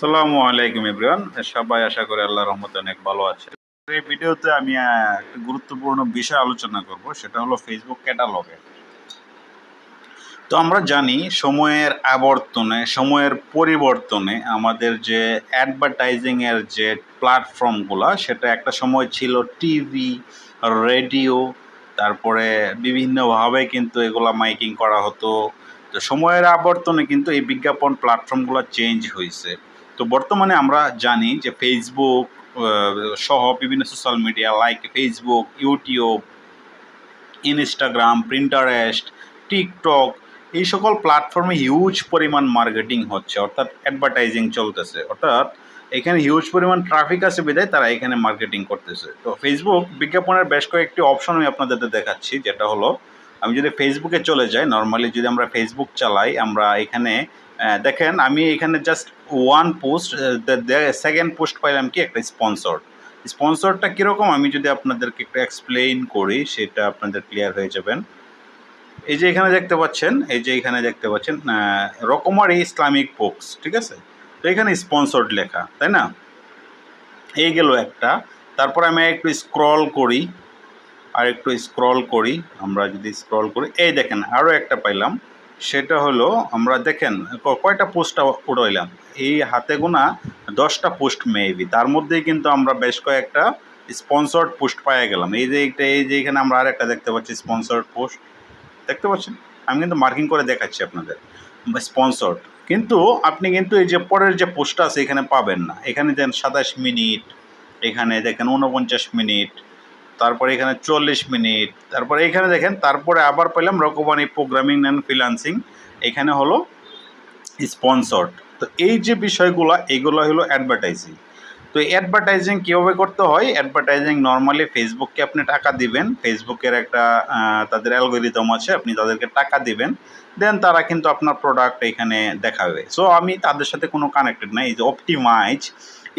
আসসালামু আলাইকুম এভরিওয়ান সবাই আশা করি আল্লাহর রহমতে অনেক ভালো আছে। এই ভিডিওতে আমি একটা গুরুত্বপূর্ণ বিষয় আলোচনা করব, সেটা হলো ফেসবুক ক্যাটালগে তো আমরা জানি, সময়ের আবর্তনে, সময়ের পরিবর্তনে আমাদের যে অ্যাডভার্টাইজিং এর যে প্ল্যাটফর্মগুলো সেটা একটা সময় ছিল টিভি রেডিও তারপরে বিভিন্নভাবে কিন্তু এগুলা মাইকিং করা হতো। তো সময়ের আবর্তনে কিন্তু এই বিজ্ঞাপন প্ল্যাটফর্মগুলো চেঞ্জ হয়েছে তো বর্তমানে আমরা জানি যে ফেসবুক সহ বিভিন্ন social media like Facebook YouTube Instagram Pinterest TikTok এই সকল প্ল্যাটফর্মে হিউজ পরিমাণ মার্কেটিং হচ্ছে, অর্থাৎ অ্যাডভার্টাইজিং চলতেছে। অর্থাৎ এখানে হিউজ পরিমাণ ট্রাফিক আছে বিধায় তারা এখানে মার্কেটিং করতেছে। তো ফেসবুক বিজ্ঞাপনের বেশ কয়েকটি অপশন আমি আপনাদের দেখাচ্ছি, যেটা হলো, আমি যদি ফেসবুকে চলে যাই নর্মালি যদি আমরা ফেসবুক চালাই, আমরা এখানে দেখেন, আমি এখানে just one post second post পাইলাম কি, একটা স্পন্সর স্পন্সরটা কীরকম? আমি যদি আপনাদেরকে একটু এক্সপ্লেইন করি, সেটা আপনাদের ক্লিয়ার হয়ে যাবেন। এই যে এখানে দেখতে পাচ্ছেন, এই যে এখানে দেখতে পাচ্ছেন রকমারি ইসলামিক বুকস ঠিক আছে? তো এখানে স্পন্সর্ড লেখা, তাই না? এই গেল একটা। তারপর আমি একটু স্ক্রল করি আর একটু স্ক্রল করি, আমরা যদি স্ক্রল করি, এই দেখেন আরও একটা পাইলাম। সেটা হলো, আমরা দেখেন কয়টা পোস্টটা উড়াইলাম? এই হাতে গোনা দশটা পোস্ট মেবি তার মধ্যেই কিন্তু আমরা বেশ কয়েকটা স্পন্সর্ড পোস্ট পাইয়া গেলাম। এই যে একটা এই যে এখানে আমরা আরেকটা দেখতে পাচ্ছি স্পন্সর্ড পোস্ট। দেখতে পাচ্ছেন? আমি কিন্তু মার্কিং করে দেখাচ্ছি আপনাদের। স্পন্সর্ড কিন্তু আপনি কিন্তু এই যে পরের যে পোস্টটা আছে, এখানে পাবেন না। এখানে দেন সাতাশ মিনিট, এখানে দেখেন উনপঞ্চাশ মিনিট তারপরে এখানে চল্লিশ মিনিট, তারপরে এখানে দেখেন, তারপরে আবার পেলাম রকমানি প্রোগ্রামিং অ্যান্ড ফ্রিলান্সিং এখানে হলো স্পন্সর্ড তো এই যে বিষয়গুলো, এগুলো হলো অ্যাডভার্টাইজিং তো অ্যাডভার্টাইজিং কীভাবে করতে হয়? অ্যাডভার্টাইজিং নর্মালি ফেসবুককে আপনি টাকা দিবেন ফেসবুকের একটা তাদের অ্যালগোরিদম আছে, আপনি তাদেরকে টাকা দিবেন, দেন তারা কিন্তু আপনার প্রোডাক্ট এখানে দেখাবে। সো আমি তাদের সাথে কোনো কানেক্টেড নাই, এই যে অপটিমাইজ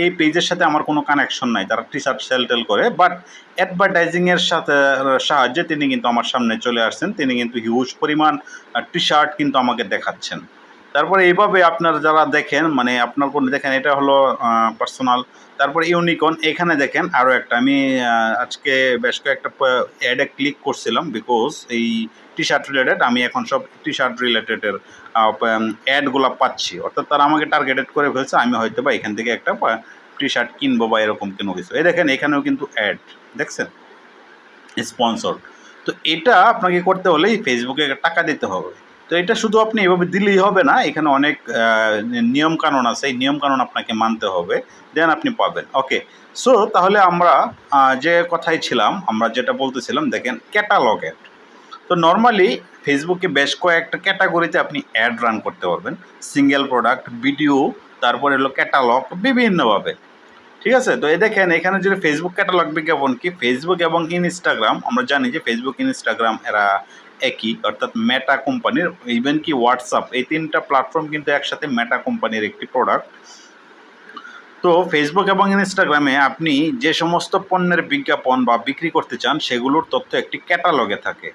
এই পেজের সাথে আমার কোনো কানেকশন নাই। তারা টি শার্ট সেল টেল করে বাট অ্যাডভার্টাইজিংয়ের সাথে সাহায্যে তিনি কিন্তু আমার সামনে চলে আসছেন। তিনি কিন্তু হিউজ পরিমাণ টি শার্ট কিন্তু আমাকে দেখাচ্ছেন। তারপরে এইভাবে আপনারা যারা দেখেন মানে আপনার কোনো দেখেন, এটা হলো পার্সোনাল তারপরে ইউনিকন এখানে দেখেন আরও একটা। আমি আজকে বেশ কয়েকটা অ্যাডে ক্লিক করছিলাম বিকজ এই টি শার্ট রিলেটেড আমি এখন সব টি শার্ট রিলেটেডের অ্যাডগুলো পাচ্ছি। অর্থাৎ তারা আমাকে টার্গেটেড করে ফেলছে, আমি হয়তো বা এখান থেকে একটা টি শার্ট কিনবো বা এরকম কোনো কিছু। এই দেখেন, এখানেও কিন্তু অ্যাড দেখছেন? স্পন্সর তো এটা আপনাকে করতে হলে ফেসবুকে টাকা দিতে হবে। তো এটা শুধু আপনি এভাবে দিলেই হবে না, এখানে অনেক নিয়ম কানুন আছে, এই নিয়ম কানুন আপনাকে মানতে হবে, দেন আপনি পাবেন। ওকে সো তাহলে আমরা যে কথাই ছিলাম, আমরা যেটা বলতেছিলাম, দেখেন ক্যাটালগ অ্যাড তো নর্মালি ফেসবুকে বেশ কয়েকটা ক্যাটাগরিতে আপনি অ্যাড রান করতে পারবেন সিঙ্গেল প্রোডাক্ট ভিডিও তারপরে হলো ক্যাটালগ বিভিন্নভাবে। ঠিক আছে? তো এই দেখেন, এখানে যদি ফেসবুক ক্যাটালগ বিজ্ঞাপন কি? ফেসবুক এবং ইনস্টাগ্রাম আমরা জানি যে ফেসবুক ইনস্টাগ্রাম এরা একই, অর্থাৎ মেটা কোম্পানির ইভেন কি হোয়াটসঅ্যাপ এই তিনটা প্ল্যাটফর্ম কিন্তু একসাথে মেটা কোম্পানির একটি প্রোডাক্ট তো ফেসবুক এবং ইনস্টাগ্রামে আপনি যে সমস্ত পণ্যের বিজ্ঞাপন বা বিক্রি করতে চান, সেগুলোর তথ্য একটি ক্যাটালগে থাকে।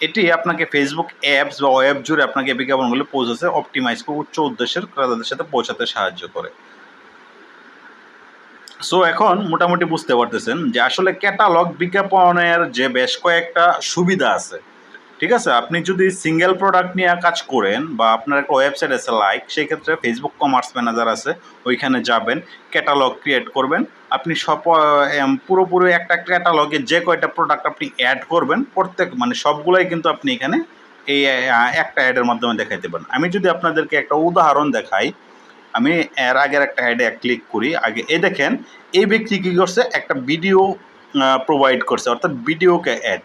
এটি আপনাকে ফেসবুক অ্যাপস বা ওয়েব জুড়ে আপনাকে বিজ্ঞাপনগুলো পৌঁছাতে অপটিমাইজ করে উচ্চ উদ্দেশ্যের ক্রেতাদের সাথে পৌঁছাতে সাহায্য করে। সো এখন মোটামুটি বুঝতে পারতেছেন যে আসলে ক্যাটালগ বিজ্ঞাপনের যে বেশ কয়েকটা সুবিধা আছে। ঠিক আছে? আপনি যদি সিঙ্গেল প্রোডাক্ট নিয়ে কাজ করেন বা আপনার একটা ওয়েবসাইট আছে লাইক সেই ক্ষেত্রে ফেসবুক কমার্স ম্যানেজার আছে, ওইখানে যাবেন ক্যাটালগ ক্রিয়েট করবেন। আপনি সব পুরোপুরি একটা ক্যাটালগে যে কয়টা প্রোডাক্ট আপনি অ্যাড করবেন, প্রত্যেক মানে সবগুলোই কিন্তু আপনি এখানে এই একটা অ্যাডের মাধ্যমে দেখাইতে পারেন। আমি যদি আপনাদেরকে একটা উদাহরণ দেখাই, আমি এর আগের একটা অ্যাডে ক্লিক করি, আগে, এই দেখেন, এই ব্যক্তি কী করছে? একটা ভিডিও প্রোভাইড করছে, অর্থাৎ ভিডিওকে অ্যাড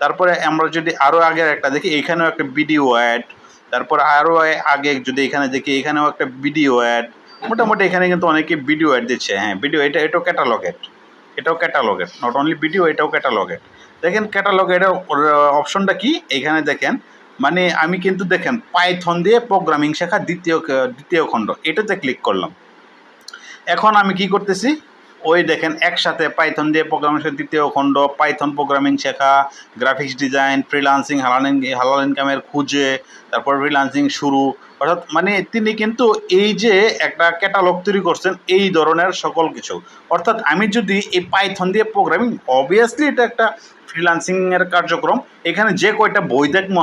তারপরে আমরা যদি আরও আগের একটা দেখি, এখানেও একটা ভিডিও অ্যাড তারপর আরও আগে যদি এখানে দেখি, এখানেও একটা ভিডিও অ্যাড মোটামুটি এখানে কিন্তু অনেকে ভিডিও অ্যাড দিচ্ছে। হ্যাঁ ভিডিও এটা, এটাও ক্যাটালগ অ্যাড এটাও catalogue ad not only video এটাও ক্যাটালগ অ্যাড দেখেন ক্যাটালগ এটার অপশনটা কি? এখানে দেখেন মানে আমি কিন্তু দেখেন পাইথন দিয়ে প্রোগ্রামিং শেখা দ্বিতীয় দ্বিতীয় খণ্ড, এটাতে ক্লিক করলাম। এখন আমি কি করতেছি? ওই দেখেন, একসাথে পাইথন দিয়ে প্রোগ্রামিং দ্বিতীয় খণ্ড পাইথন প্রোগ্রামিং শেখা গ্রাফিক্স ডিজাইন ফ্রিলান্সিং হালাল হালাল ইনকামের খুঁজে, তারপর ফ্রিলান্সিং শুরু। অর্থাৎ মানে তিনি কিন্তু এই যে একটা ক্যাটালগ তৈরি করছেন, এই ধরনের সকল কিছু। অর্থাৎ আমি যদি এই পাইথন দিয়ে প্রোগ্রামিং অবভিয়াসলি এটা একটা ফ্রিলান্সিং এর কার্যক্রম। এখানে যে কয়টা বই দেখব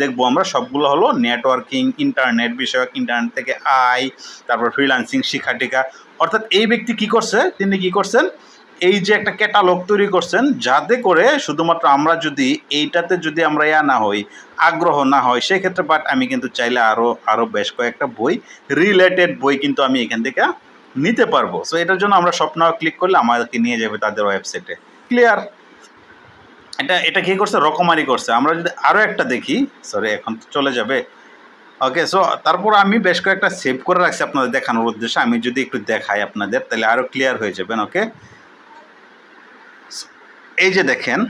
দেখব আমরা, সবগুলো হলো নেটওয়ার্কিং ইন্টারনেট বিষয়ক ইন্টারনেট থেকে আয়, তারপর ফ্রিলান্সিং শিক্ষা টিকা অর্থাৎ এই ব্যক্তি কি করছে? তিনি কি করছেন? এই যে একটা ক্যাটালগ তৈরি করছেন, যাতে করে শুধুমাত্র আমরা যদি এইটাতে যদি আমরা ইয়া না হই, আগ্রহ না হয় সেক্ষেত্রে বাট আমি কিন্তু চাইলে আরও আরও বেশ কয়েকটা বই রিলেটেড বই কিন্তু আমি এখান থেকে নিতে পারব। সো এটার জন্য আমরা স্বপ্ন ক্লিক করলে আমাদেরকে নিয়ে যাবে তাদের ওয়েবসাইটে ক্লিয়ার এটা এটা কি করছে? রকমারি করছে। আমরা যদি আরও একটা দেখি সরি এখন তো চলে যাবে। ওকে সো তারপর আমি বেশ কয়েকটা সেভ করে রাখছি আপনাদের দেখানোর উদ্দেশ্যে। আমি যদি একটু দেখাই আপনাদের, তাহলে আরও ক্লিয়ার হয়ে যাবেন ওকে এই যে দেখেন,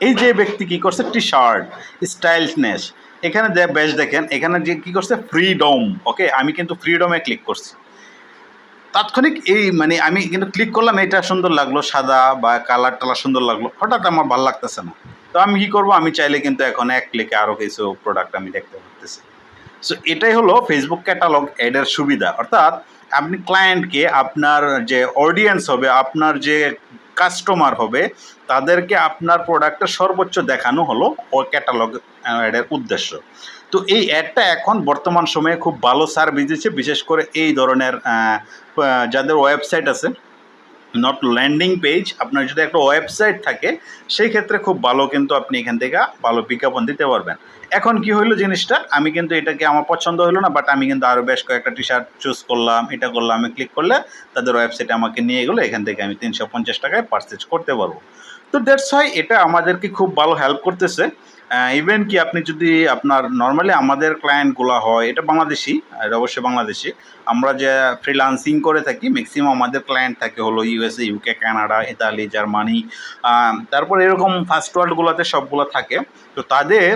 এই যে ব্যক্তি কি করছে? টি শার্ট স্টাইলনেস এখানে বেশ দেখেন, এখানে যে কী করছে? ফ্রিডম ওকে আমি কিন্তু ফ্রিডমে ক্লিক করছি। তাৎক্ষণিক এই মানে আমি কিন্তু ক্লিক করলাম, এটা সুন্দর লাগল, সাদা বা কালার টালার সুন্দর লাগল। হঠাৎ আমার ভালো লাগতেছে না। তো আমি কি করব? আমি চাইলে কিন্তু এখন এক ক্লিকে আরও কিছু প্রোডাক্ট আমি দেখতে পারতেছি সো এটাই হলো ফেসবুক ক্যাটালগ অ্যাডের সুবিধা। অর্থাৎ আপনি ক্লায়েন্টকে আপনার যে অডিয়েন্স হবে, আপনার যে কাস্টমার হবে, তাদেরকে আপনার প্রোডাক্টটা সর্বোচ্চ দেখানো হলো ও ক্যাটালগ অ্যাডের উদ্দেশ্য। তো এই অ্যাডটা এখন বর্তমান সময়ে খুব ভালো সার্ভিস দিচ্ছে, বিশেষ করে এই ধরনের যাদের ওয়েবসাইট আছে নট ল্যান্ডিং পেজ আপনার যদি একটা ওয়েবসাইট থাকে, সেই ক্ষেত্রে খুব ভালো কিন্তু আপনি এখান থেকে ভালো বিজ্ঞাপন দিতে পারবেন। এখন কি হইল জিনিসটা? আমি কিন্তু এটাকে আমার পছন্দ হলো না বাট আমি কিন্তু আরও বেশ কয়েকটা টি শার্ট চুজ করলাম, এটা করলাম, আমি ক্লিক করলে তাদের ওয়েবসাইটে আমাকে নিয়ে গেলো, এখান থেকে আমি তিনশো পঞ্চাশ টাকায় পারচেজ করতে পারব। তো দ্যাটস হয় এটা আমাদেরকে খুব ভালো হেল্প করতেছে। ইভেন কি আপনি যদি আপনার নর্মালি আমাদের ক্লায়েন্টগুলো হয়, এটা বাংলাদেশি এটা অবশ্যই বাংলাদেশি। আমরা যে ফ্রিলান্সিং করে থাকি ম্যাক্সিমাম আমাদের ক্লায়েন্ট থাকে হলো USA UK Canada Italy Germany তারপর এরকম ফার্স্ট ওয়ার্ল্ডগুলোতে সবগুলো থাকে। তো তাদের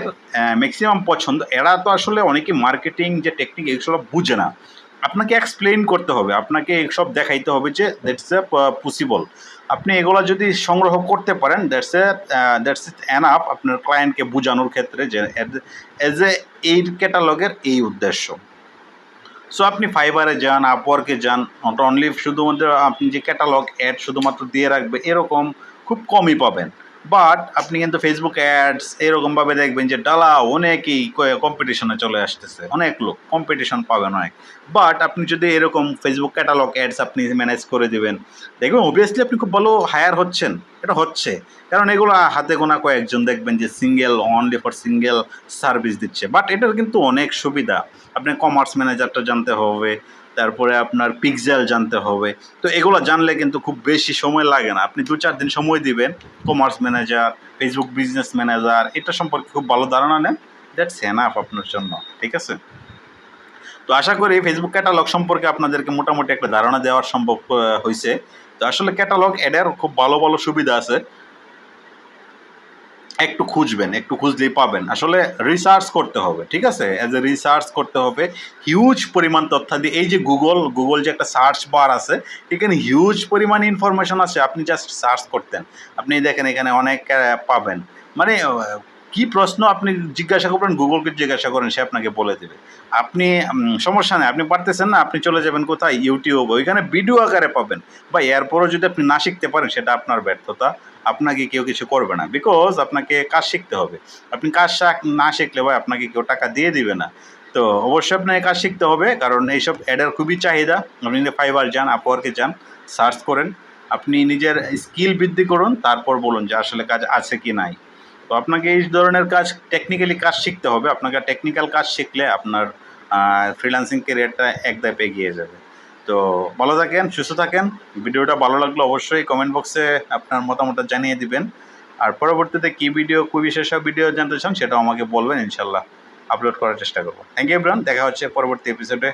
ম্যাক্সিমাম পছন্দ। এরা তো আসলে অনেকে মার্কেটিং যে টেকনিক এগুলো বুঝে না। আপনাকে এক্সপ্লেন করতে হবে, আপনাকে সব দেখাইতে হবে যে দ্যাটস এ পসিবল আপনি এগুলো যদি সংগ্রহ করতে পারেন that's a that's it enough আপনার ক্লায়েন্টকে বোঝানোর ক্ষেত্রে যে এজ এ এই ক্যাটালগের এই উদ্দেশ্য। সো আপনি ফাইবারে যান আপওয়ার্কে যান নট অনলি শুধুমাত্র আপনি যে ক্যাটালগ অ্যাড শুধুমাত্র দিয়ে রাখবে, এরকম খুব কমই পাবেন। বাট আপনি কিন্তু ফেসবুক অ্যাডস এরকমভাবে দেখবেন যে ডালা অনেকেই কম্পিটিশনে চলে আসতেছে। অনেক লোক কম্পিটিশন পাবেন অনেক। বাট আপনি যদি এরকম ফেসবুক ক্যাটালগ অ্যাডস আপনি ম্যানেজ করে দেবেন, দেখবেন অবভিয়াসলি আপনি খুব ভালো হায়ার হচ্ছেন। এটা হচ্ছে। কারণ এগুলো হাতে গোনা কয়েকজন দেখবেন যে single only for single service দিচ্ছে। বাট এটার কিন্তু অনেক সুবিধা। আপনি কমার্স ম্যানেজারটা জানতে হবে। তারপরে আপনার পিক্সেল জানতে হবে। তো এগুলো জানলে কিন্তু খুব বেশি সময় লাগে না। আপনি দু চার দিন সময় দিবেন। Commerce manager Facebook business manager এটা সম্পর্কে খুব ভালো ধারণা নেন। দ্যাটস এনাফ আপনার জন্য, ঠিক আছে? তো আশা করি ফেসবুক ক্যাটালগ সম্পর্কে আপনাদেরকে মোটামুটি একটা ধারণা দেওয়ার সম্ভব হয়েছে তো আসলে ক্যাটালগ অ্যাডের খুব ভালো ভালো সুবিধা আছে। একটু খুঁজবেন, একটু খুঁজলেই পাবেন। আসলে রিসার্চ করতে হবে, ঠিক আছে? অ্যাজ এ রিসার্চ করতে হবে হিউজ পরিমাণ তথ্যাদি এই যে গুগল গুগল যে একটা সার্চ বার আছে, এখানে হিউজ পরিমাণ ইনফরমেশন আছে, আপনি জাস্ট সার্চ করতেন। আপনি দেখেন এখানে অনেক পাবেন। মানে কি প্রশ্ন আপনি জিজ্ঞাসা করবেন গুগলকে জিজ্ঞাসা করেন, সে আপনাকে বলে দেবে। আপনি সমস্যা নেই, আপনি পারতেছেন না, আপনি চলে যাবেন কোথায়? ইউটিউব ওইখানে ভিডিও আকারে পাবেন। বা এরপরও যদি আপনি না শিখতে পারেন, সেটা আপনার ব্যর্থতা। আপনাকে কেউ কিছু করবে না। বিকজ আপনাকে কাজ শিখতে হবে। আপনি কাজ না শিখলে ভাই আপনাকে কেউ টাকা দিয়ে দিবে না। তো অবশ্যই আপনাকে কাজ শিখতে হবে, কারণ এইসব অ্যাডের খুবই চাহিদা। আপনি যদি ফাইবার যান আপওয়ার্কে যান সার্চ করেন, আপনি নিজের স্কিল বৃদ্ধি করুন, তারপর বলুন যে আসলে কাজ আছে কি নাই। তো আপনাকে এই ধরনের কাজ টেকনিক্যালি কাজ শিখতে হবে। আপনাকে টেকনিক্যাল কাজ শিখলে আপনার ফ্রিল্যান্সিং ক্যারিয়ারটা এক ধাপ এগিয়ে যাবে। তো ভালো থাকেন, সুস্থ থাকেন। ভিডিওটা ভালো লাগল অবশ্যই কমেন্ট বক্সে আপনার মতামত জানিয়ে দিবেন। আর পরবর্তীতে কী ভিডিও কী বিশেষ ভিডিও জানতে চান সেটাও আমাকে বলবেন, ইনশাল্লাহ আপলোড করার চেষ্টা করব। থ্যাংক ইউ ব্রান দেখা হচ্ছে পরবর্তী এপিসোডে